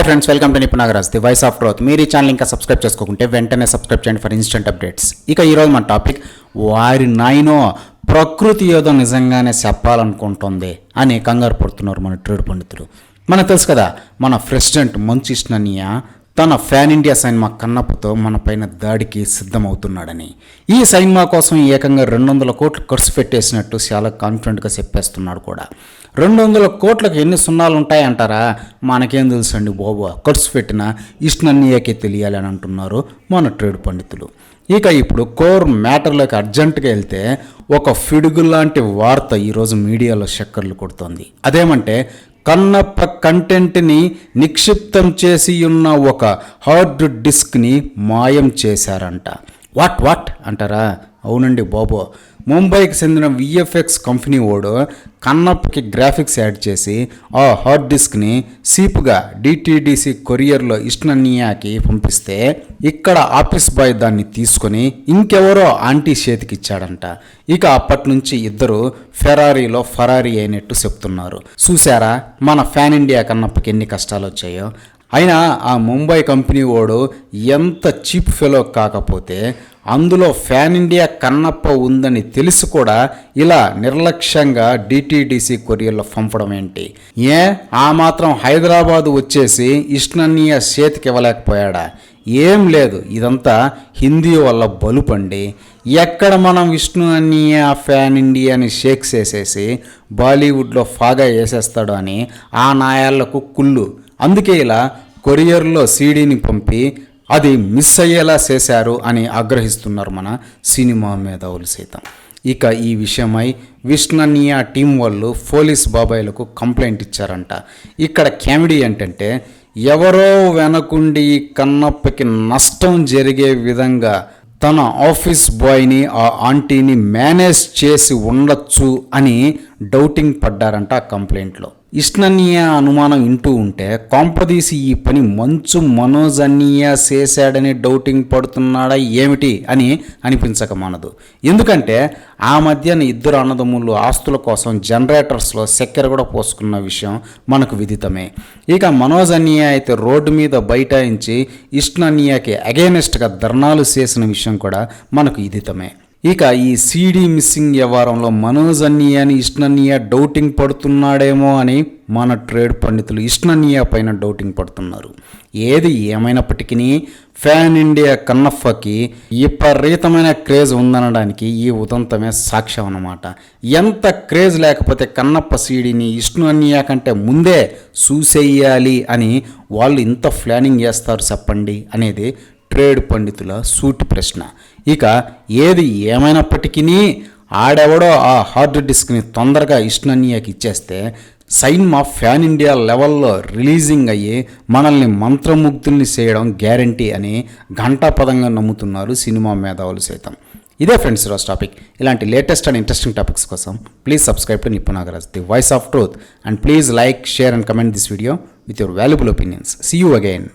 Hi friends welcome to నిపుణాగరాజ్ the voice of growth మీరు ఈ ఛానల్ ఇంకా సబ్స్క్రైబ్ చేసుకోకుంటే వెంటనే సబ్స్క్రైబ్ చేయండి ఫర్ ఇన్స్టెంట్ అప్డేట్స్ ఇక ఈరోజు మన టాపిక్ వారి నాయనో ప్రకృతి ఏదో నిజంగానే చెప్పాలనుకుంటుంది అని కంగారు పడుతున్నారు మన ట్రేడ్ పండితులు. మనకు తెలుసు కదా మన ప్రెసిడెంట్ మంచు ఇష్ణనియ తన ఫ్యాన్ ఇండియా సైన్మా కన్నప్పతో మన పైన దాడికి సిద్ధమవుతున్నాడని. ఈ సైన్మా కోసం ఏకంగా రెండు వందల కోట్లు ఖర్చు పెట్టేసినట్టు చాలా కాన్ఫిడెంట్గా చెప్పేస్తున్నాడు కూడా. రెండు వందల కోట్లకు ఎన్ని సున్నాలు ఉంటాయంటారా మనకేం తెలుసండి బాబు ఖర్చు పెట్టిన ఇష్టనన్నీయకే తెలియాలి అని అంటున్నారు మన ట్రేడ్ పండితులు. ఇక ఇప్పుడు కోర్ మ్యాటర్లోకి అర్జెంటుగా వెళ్తే ఒక ఫిడుగు లాంటి వార్త ఈరోజు మీడియాలో చక్కర్లు కొడుతోంది. అదేమంటే కన్నప్ప కంటెంట్ని నిక్షిప్తం చేసి ఉన్న ఒక హార్డ్ డిస్క్ని మాయం చేశారంట. What what? అంటారా? అవునండి బాబో. ముంబైకి చెందిన విఎఫ్ఎక్స్ కంపెనీ ఓడు కన్నప్పకి గ్రాఫిక్స్ యాడ్ చేసి ఆ హార్డ్ డిస్క్ని సీపుగా డిటీడీసీ కొరియర్లో ఇష్టనన్యాకి పంపిస్తే ఇక్కడ ఆఫీస్ బాయ్ దాన్ని తీసుకొని ఇంకెవరో ఆంటీ చేతికి ఇచ్చాడంట. ఇక అప్పటి నుంచి ఇద్దరు ఫెరారీలో ఫరారీ అయినట్టు చెప్తున్నారు. చూసారా మన ఫ్యాన్ ఇండియా కన్నప్పకి ఎన్ని కష్టాలు వచ్చాయో? అయినా ఆ ముంబై కంపెనీ ఓడు ఎంత చీప్ ఫెలో కాకపోతే అందులో ఫ్యాన్ ఇండియా కన్నప్ప ఉందని తెలిసి కూడా ఇలా నిర్లక్ష్యంగా డిటిడిసి కొరియర్లో పంపడం ఏంటి? ఏ? ఆ మాత్రం హైదరాబాద్ వచ్చేసి ఇష్ణనీయ చేతికి ఇవ్వలేకపోయాడా? ఏం లేదు ఇదంతా హిందీ వల్ల బలుపండి. ఎక్కడ మనం విష్ణు అన్నయ్య ఫ్యాన్ ఇండియాని షేక్ చేసేసి బాలీవుడ్లో ఫాగా వేసేస్తాడు అని ఆ నాయాళ్ళకు కుళ్ళు. అందుకే ఇలా కొరియర్లో సీడీని పంపి అది మిస్ అయ్యేలా చేశారు అని ఆగ్రహిస్తున్నారు మన సినిమా మేధావులు సైతం. ఇక ఈ విషయమై విష్ణనియా టీం వాళ్ళు పోలీస్ బాబాయ్లకు కంప్లైంట్ ఇచ్చారంట. ఇక్కడ కామెడీ ఏంటంటే ఎవరో వెనకుండి కన్నప్పకి నష్టం జరిగే విధంగా తన ఆఫీస్ బాయ్ని ఆ ఆంటీని మేనేజ్ చేసి ఉండొచ్చు అని డౌటింగ్ పడ్డారంట ఆ కంప్లైంట్లో. ఇష్ణనీయ అనుమానం ఇంటూ ఉంటే కాంపదీసి ఈ పని మంచు మనోజ్ అన్నయ్య చేశాడని డౌటింగ్ పడుతున్నాడా ఏమిటి అని అనిపించక మానదు. ఎందుకంటే ఆ మధ్యన ఇద్దరు అన్నదమ్ములు ఆస్తుల కోసం జనరేటర్స్లో చక్కెర కూడా పోసుకున్న విషయం మనకు విదితమే. ఇక మనోజ్ అయితే రోడ్డు మీద బైఠాయించి ఇష్ణనీయకి అగేనెస్ట్గా ధర్నాలు చేసిన విషయం కూడా మనకు విదితమే ఇక ఈ సీడీ మిస్సింగ్ వ్యవహారంలో మనోజ్ అన్నయ్య అని ఇష్ణన్నయ్య డౌటింగ్ పడుతున్నాడేమో అని మన ట్రేడ్ పండితులు ఇష్ణన్నయ్య పైన డౌటింగ్ పడుతున్నారు. ఏది ఏమైనప్పటికీ ఫ్యాన్ ఇండియా కన్నఫకి విపరీతమైన క్రేజ్ ఉందనడానికి ఈ ఉదంతమే సాక్ష్యం అన్నమాట. ఎంత క్రేజ్ లేకపోతే కన్నప్ప సీడీని ఇష్ణు అన్నయ్య కంటే ముందే చూసేయాలి అని వాళ్ళు ఇంత ప్లానింగ్ చేస్తారు చెప్పండి అనేది ట్రేడ్ పండితుల సూటి ప్రశ్న. ఇక ఏది ఏమైనప్పటికీ ఆడెవడో ఆ హార్డ్ డిస్క్ని తొందరగా ఇష్ణనీయకి ఇచ్చేస్తే సైన్మా ఫ్యాన్ ఇండియా లెవెల్లో రిలీజింగ్ అయ్యి మనల్ని మంత్రముగ్ధుల్ని చేయడం గ్యారంటీ అని ఘంటాపదంగా నమ్ముతున్నారు సినిమా మేధావులు సైతం. ఇదే ఫ్రెండ్స్ ఈరోజు టాపిక్. ఇలాంటి లేటెస్ట్ అండ్ ఇంట్రెస్టింగ్ టాపిక్స్ కోసం please subscribe to Nipunagaraj the voice of truth. And please like share and comment this video with your valuable opinions. See you again